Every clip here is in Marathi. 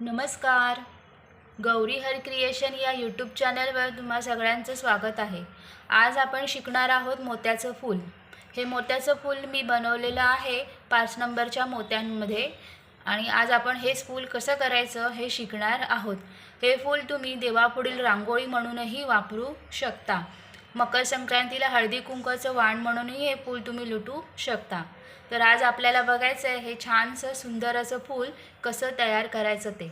नमस्कार. गौरी हर क्रिएशन या यूट्यूब चॅनलवर तुम्हा सगळ्यांचं स्वागत आहे. आज आपण शिकणार आहोत मोत्याचं फूल. हे मोत्याचं फूल मी बनवलेलं आहे पाच नंबरच्या मोत्यांमध्ये आणि आज आपण हेच फूल कसं करायचं हे शिकणार आहोत. हे फूल तुम्ही देवापुढील रांगोळी म्हणूनही वापरू शकता. मकर संक्रांतीला हळदी कुंकाचं वाण म्हणूनही हे फूल तुम्ही लुटू शकता. तर आज आपल्याला बघायचं आहे हे छानसं सुंदर असं फूल कसं तयार करायचं ते.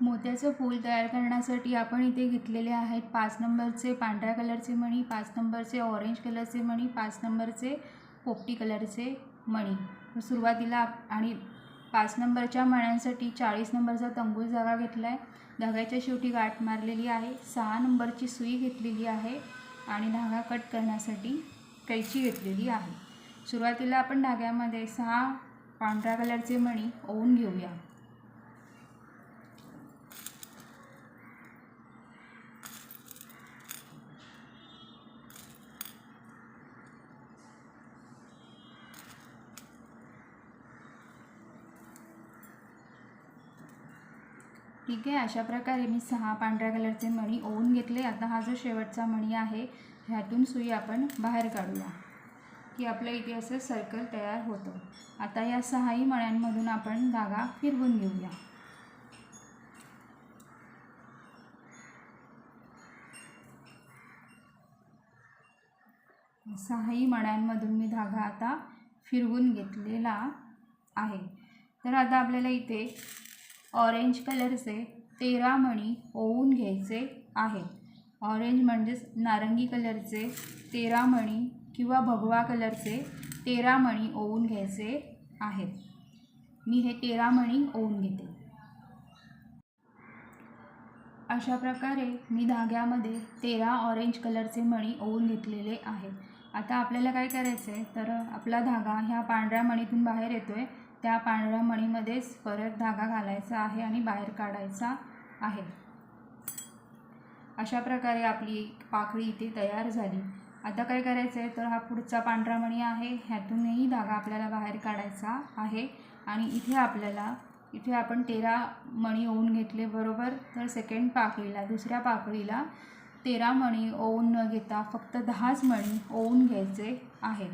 मोत्याचं फूल तयार करण्यासाठी आपण इथे घेतलेले आहेत पाच नंबरचे पांढऱ्या कलरचे मणी पाच नंबरचे ऑरेंज कलरचे मणी पाच नंबरचे पोपटी कलरचे मणी. सुरुवातीला आणि पाच नंबरच्या मण्यांसाठी चाळीस नंबरचा तंबूल जागा घेतला आहे धाग्याच्या शेवटी गाठ मारलेली आहे. सहा नंबरची सुई घेतलेली आहे आणि धागा कट करण्यासाठी कैची घेतलेली आहे. सुरुवातीला आपण धाग्यामध्ये सहा पांढऱ्या कलरचे मणी ओवून घेऊया. ठीक आहे अशा प्रकारे मी सहा पांढऱ्या कलरचे मणी ओवून घेतले. आता हा जो शेवटचा मणी आहे ह्यातून सुई आपण बाहेर काढूया की आपल्या इथे असं सर्कल तयार होतं. आता या सहाही मण्यांमधून आपण धागा फिरवून घेऊया. सहाही मण्यांमधून मी धागा आता फिरवून घेतलेला आहे. तर आता आपल्याला इथे ऑरेंज कलरचे तेरा मणी ओवून घ्यायचे आहेत ऑरेंज म्हणजेच नारंगी कलरचे तेरा मणी किंवा भगवा कलरचे तेरा मणी ओवून घ्यायचे आहेत. मी हे तेरा मणी ओवून घेते. अशा प्रकारे मी धाग्यामध्ये तेरा ऑरेंज कलरचे मणी ओवून घेतलेले आहेत. आता आपल्याला काय करायचं आहे तर आपला धागा ह्या पांढऱ्या मणीतून बाहेर येतो आहे त्या पांढऱ्या मणीमध्येच परत धागा घालायचा आहे आणि बाहेर काढायचा आहे. अशा प्रकारे आपली पाकळी इथे तयार झाली. आता काय करायचं आहे तर हा पुढचा पांढरा मणी आहे. ह्यातूनही धागा आपल्याला बाहेर काढायचा आहे आणि इथे आपल्याला इथे आपण तेरा मणी ओवून घेतले बरोबर. तर सेकंड पाकळीला दुसऱ्या पाकळीला तेरा मणी ओवून न घेता फक्त दहाच मणी ओवून घ्यायचे आहेत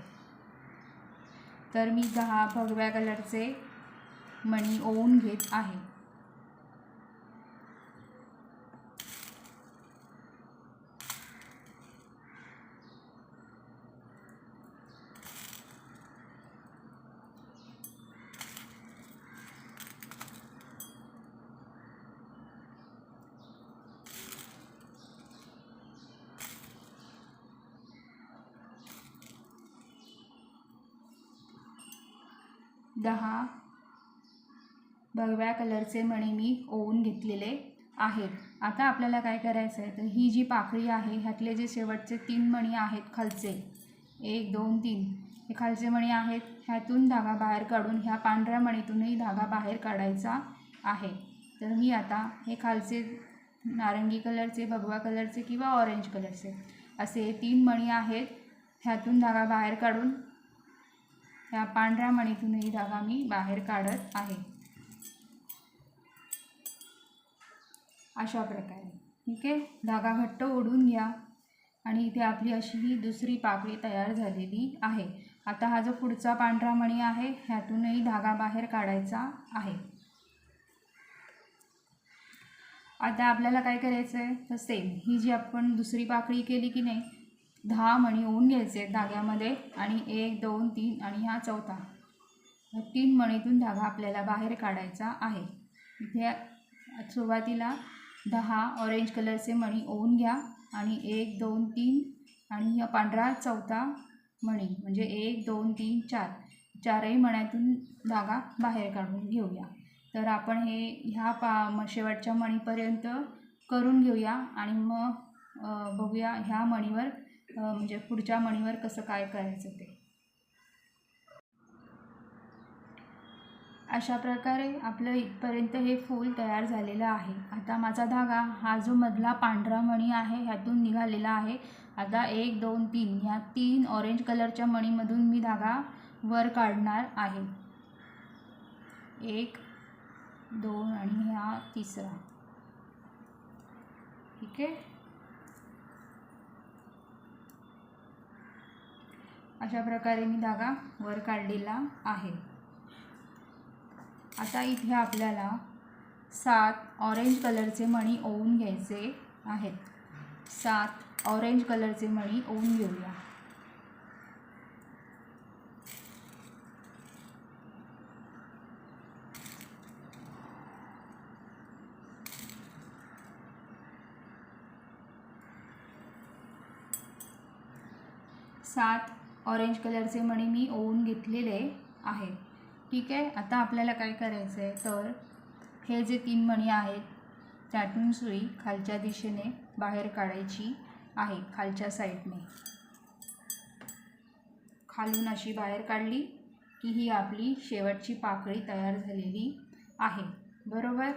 तर मी दहा भगव्या कलरचे मणी ओवून घेत आहे. दहा. भगव्या कलरचे मणी मी ओवून घेतलेले आहेत. आता आपल्याला काय करायचं आहे तर ही जी पाकळी आहे ह्यातले जे शेवटचे तीन मणी आहेत खालचे. एक दोन तीन. हे खालचे मणी आहेत. ह्यातून धागा बाहेर काढून ह्या पांढऱ्या मणीतूनही धागा बाहेर काढायचा आहे. तर मी आता हे खालचे नारंगी कलरचे भगवा कलरचे किंवा ऑरेंज कलरचे असे तीन मणी आहेत. ह्यातून धागा बाहेर काढून ह्या पांढऱ्या मणीतूनही धागा मी बाहेर काढत आहे. अशा प्रकारे. ठीक आहे? धागा घट्ट ओढून घ्या. आणि इथे आपली अशी ही दुसरी पाकळी तयार झालेली आहे. आता हा जो पुढचा पांढरा मणी आहे ह्यातूनही धागा बाहेर काढायचा आहे. आता आपल्याला काय करायचं आहे तर सेम ही जी आपण दुसरी पाकळी केली की नाही दहा मणी ओवून घ्यायचे धाग्यामध्ये आणि एक दोन तीन आणि हा चौथा. तीन मणीतून धागा आपल्याला बाहेर काढायचा आहे. इथे सुरुवातीला दहा ऑरेंज कलरचे मणी ओवून घ्या आणि एक दोन तीन आणि हा पांढरा चौथा मणी म्हणजे एक दोन तीन चार. चारही मण्यातून धागा बाहेर काढून घेऊया. तर आपण हे ह्या पा शेवटच्या मणीपर्यंत करून घेऊया आणि मग बघूया ह्या मणीवर म्हणजे पुढच्या मणीवर कसं काय करायचं ते. अशा प्रकारे आपलं इथपर्यंत हे फूल तयार झालेलं आहे. आता माझा धागा हा जो मधला पांढरा मणी आहे ह्यातून निघालेला आहे. आता एक दोन तीन ह्या तीन ऑरेंज कलरच्या मणीमधून मी धागा वर काढणार आहे. एक दोन आणि हा तिसरा. ठीक आहे? अशा प्रकारे मी धागा वर काढलेला आहे. आता इथे आपल्याला सात ऑरेंज कलरचे मणी ओवून घ्यायचे आहेत. सात ऑरेंज कलरचे मणी ओवून घेऊया. सात ऑरेंज कलरचे मणी मी ओवून घेतलेले आहे. ठीक आहे आता आपल्याला काय करायचं आहे तर हे जे तीन मणी आहेत त्यातून सुई खालच्या दिशेने बाहेर काढायची आहे खालच्या साईडने. खालून अशी बाहेर काढली की ही आपली शेवटची पाकळी तयार झालेली आहे. बरोबर?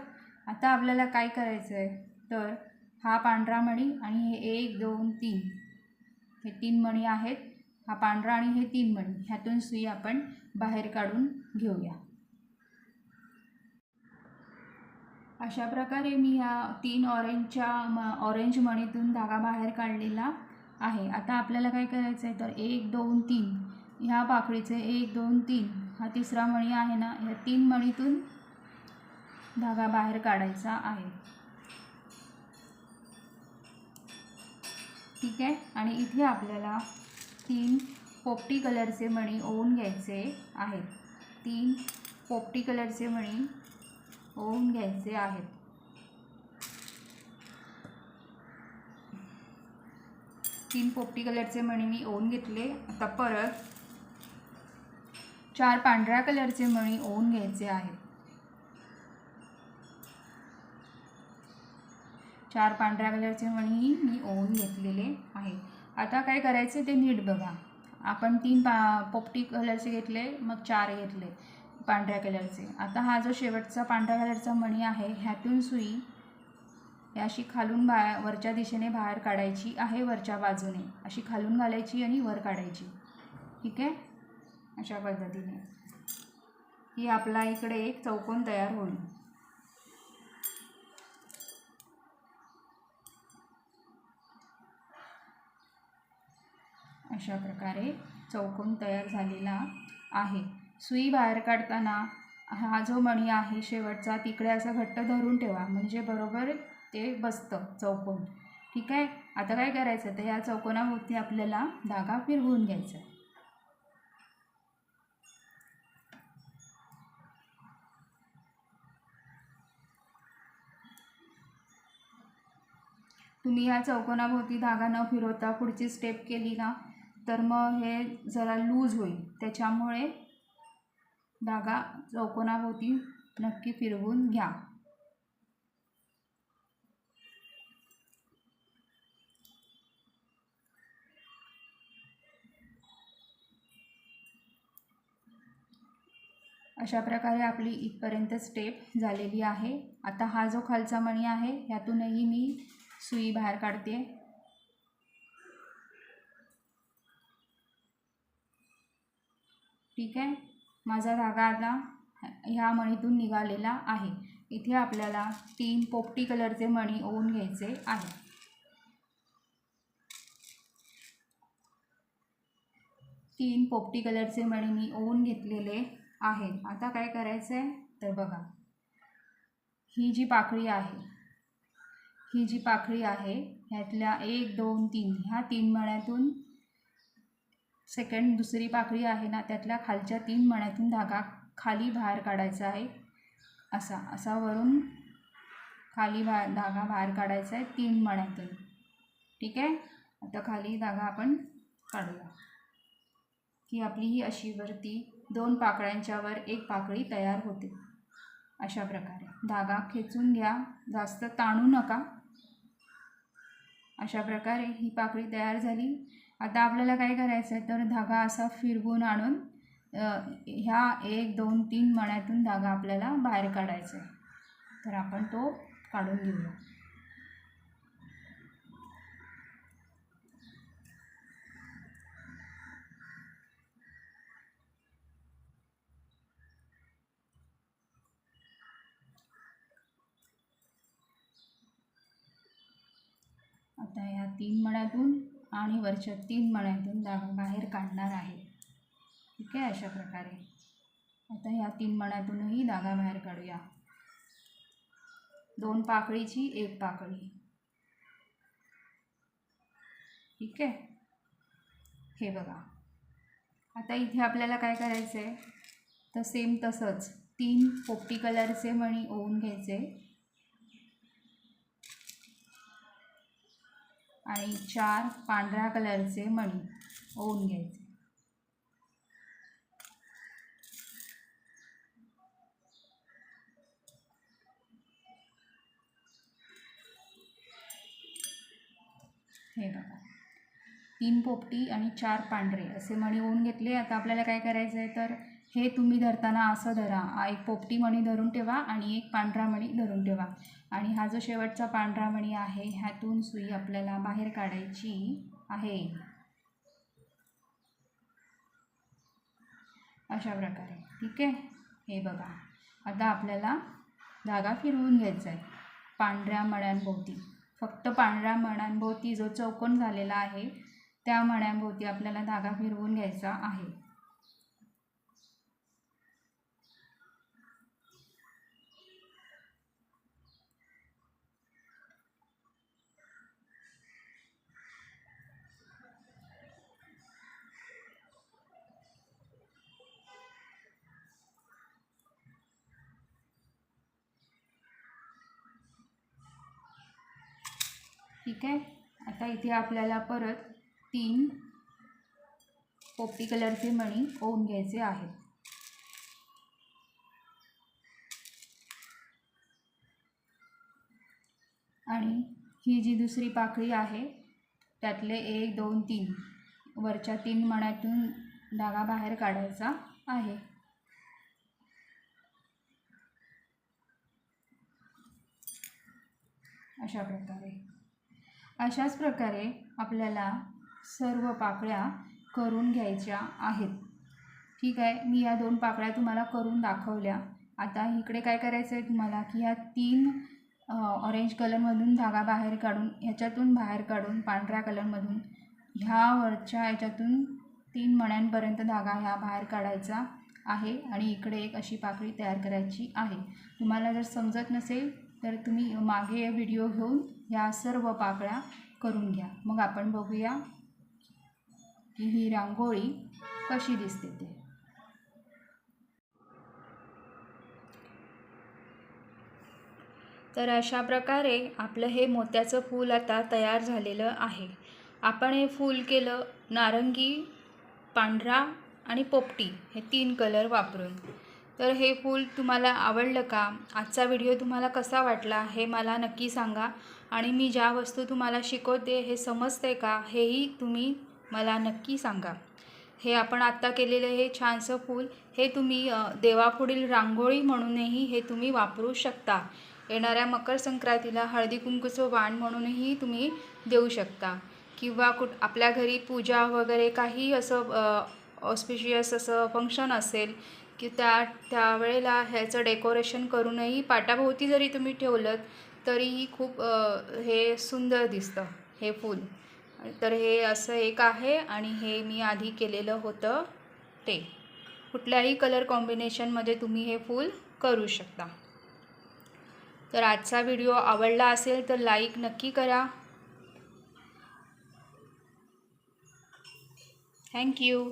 आता आपल्याला काय करायचं आहे तर हा पांढरा मणी आणि हे एक दोन तीन. हे तीन मणी आहेत. हा पांढरा आणि हे तीन मणी ह्यातून सुई आपण बाहेर काढून घेऊया. अशा प्रकारे मी ह्या तीन ऑरेंजच्या म ऑरेंज मणीतून धागा बाहेर काढलेला आहे. आता आपल्याला काय करायचं आहे तर एक दोन तीन ह्या पाकळीचे एक दोन तीन हा तिसरा मणी आहे ना ह्या तीन मणीतून धागा बाहेर काढायचा आहे. ठीक आहे? आणि इथे आपल्याला तीन पोपटी कलरचे मणी ओवून घ्यायचे आहेत. तीन पोपटी कलरचे मणी ओवून घ्यायचे आहेत. तीन पोपटी कलरचे मणी मी ओवून घेतले. आता परत चार पांढऱ्या कलरचे मणी ओवून घ्यायचे आहेत. चार पांढऱ्या कलरचे मणी मी ओवून घेतलेले आहे आता काय करायचं ते नीट बघा. आपण तीन पा पोपटी कलरचे घेतले मग चार घेतले पांढऱ्या कलरचे आता हा जो शेवटचा पांढऱ्या कलरचा मणी आहे ह्यातून सुई अशी खालून बा वरच्या दिशेने बाहेर काढायची आहे वरच्या बाजूने. अशी खालून घालायची आणि वर काढायची. ठीक आहे? अशा पद्धतीने. ही आपला इकडे एक चौकोन तयार होईल. अशा प्रकारे चौकोन तयार झालेला आहे. सुई बाहेर काढताना हा जो मणी आहे शेवटचा तिकडे असा घट्ट धरून ठेवा म्हणजे बरोबर ते बसतं चौकोन. ठीक आहे? आता काय करायचं? तर या चौकोनाभोवती आपल्याला धागा फिरवून घ्यायचा तुम्ही या चौकोनाभोवती धागा न फिरवता पुढची स्टेप केली ना तर मग हे जरा लूज होईल. त्याच्यामुळे धागा चौकोनाभोवती नक्की फिरवून घ्या. अशा प्रकारे आपली इथपर्यंत स्टेप झालेली आहे. आता हा जो खालचा मणी आहे ह्यातूनही मी सुई बाहेर काढते ठीक आहे माझा धागा आता ह्या मणीतून निघालेला आहे. इथे आपल्याला तीन पोपटी कलरचे मणी ओवून घ्यायचे आहे तीन पोपटी कलरचे मणी मी ओवून घेतलेले आहेत. आता काय करायचं आहे तर बघा. ही जी पाखळी आहे ही जी पाखळी आहे ह्यातल्या एक दोन तीन ह्या तीन मण्यातून सेकंड दुसरी पाकळी आहे ना त्यातल्या खालच्या तीन मण्यातून धागा खाली बाहेर काढायचा आहे. असा असा वरून खाली बा धागा बाहेर काढायचा आहे तीन मण्यातून. ठीक आहे? आता खाली धागा आपण काढूया. की आपली ही अशी वरती दोन पाकळ्यांच्यावर एक पाकळी तयार होते. अशा प्रकारे. धागा खेचून घ्या. जास्त ताणू नका. अशा प्रकारे ही पाकळी तयार झाली. आता आपल्याला काय करायचं आहे तर धागा असा फिरवून आणून ह्या एक दोन तीन मण्यातून धागा आपल्याला बाहेर काढायचा आहे. तर आपण तो काढून घेऊया. आता या तीन मण्यातून आणि वरच्या तीन मण्यातून धागा बाहेर काढणार आहे. ठीक आहे अशा प्रकारे. आता ह्या तीन मण्यातूनही धागा बाहेर काढूया. दोन पाकळीची एक पाकळी. ठीक आहे? हे बघा. आता इथे आपल्याला काय करायचं आहे तर सेम तसंच तीन पोपटी कलरचे मणी ओवून घ्यायचे. आणि चार पांढऱ्या कलरचे मणी ओवून घ्यायचे. हे बघा. तीन पोपटी आणि चार पांढरे असे मणी ओवून घेतले. आता आपल्याला काय करायचं आहे तर हे तुम्ही धरताना असं धरा. एक पोपटी मणी धरून ठेवा आणि एक पांढरा मणी धरून ठेवा. आणि हा जो शेवटचा पांढरा मणी आहे ह्यातून सुई आपल्याला बाहेर काढायची आहे. अशा प्रकारे. ठीक आहे? हे बघा. आता आपल्याला धागा फिरवून घ्यायचा आहे. पांढऱ्या मण्यांभोवती. फक्त पांढऱ्या मण्यांभोवती जो चौकोन झालेला आहे त्या मण्यांभोवती आपल्याला धागा फिरवून घ्यायचा आहे. ठीक आहे? आता इथे आपल्याला परत तीन पोपटी कलरचे मणी ओवून घ्यायचे आहेत. आणि ही जी दुसरी पाकळी आहे त्यातले एक दोन तीन वरच्या तीन मण्यातून धागा बाहेर काढायचा आहे. अशा प्रकारे. अशाच प्रकारे आपल्याला सर्व पाकळ्या करून घ्यायच्या आहेत. ठीक आहे मी या दोन पाकळ्या तुम्हाला करून दाखवल्या. आता इकडे काय करायचं आहे तुम्हाला की ह्या तीन ऑरेंज कलरमधून धागा बाहेर काढून ह्याच्यातून बाहेर काढून पांढऱ्या कलरमधून ह्या वरच्या ह्याच्यातून तीन मण्यांपर्यंत धागा ह्या बाहेर काढायचा आहे आणि इकडे एक अशी पाकळी तयार करायची आहे. तुम्हाला जर समजत नसेल तर तुम्ही मागे व्हिडिओ घेऊन ह्या सर्व पाकळ्या करून घ्या. मग आपण बघूया की ही रांगोळी कशी दिसते ते. तर अशा प्रकारे आपलं हे मोत्याचं फूल आता तयार झालेलं आहे. आपण हे फूल केलं नारंगी पांढरा आणि पोपटी हे तीन कलर वापरून. तर हे फूल तुम्हाला आवडलं का? आजचा व्हिडिओ तुम्हाला कसा वाटला हे मला नक्की सांगा. आणि मी ज्या वस्तू तुम्हाला शिकवते हे समजते का हेही तुम्ही मला नक्की सांगा. हे आपण आत्ता केलेलं हे छानसं फूल हे तुम्ही देवापुढील रांगोळी म्हणूनही हे तुम्ही वापरू शकता. येणाऱ्या मकर संक्रांतीला हळदी कुंकूचं वाण म्हणूनही तुम्ही देऊ शकता. किंवा कुठ आपल्या घरी पूजा वगैरे काही असं ऑस्पिशियस असं फंक्शन असेल की त्या त्यावेळेला ह्याचं डेकोरेशन करूनही पाटाभोवती जरी तुम्ही ठेवलं तरीही खूप हे सुंदर दिसतं हे फूल. तर हे असं एक आहे आणि हे मी आधी केलेलं होतं ते. कुठल्याही कलर कॉम्बिनेशनमध्ये तुम्ही हे फूल करू शकता. तर आजचा व्हिडिओ आवडला असेल तर लाईक नक्की करा. थँक्यू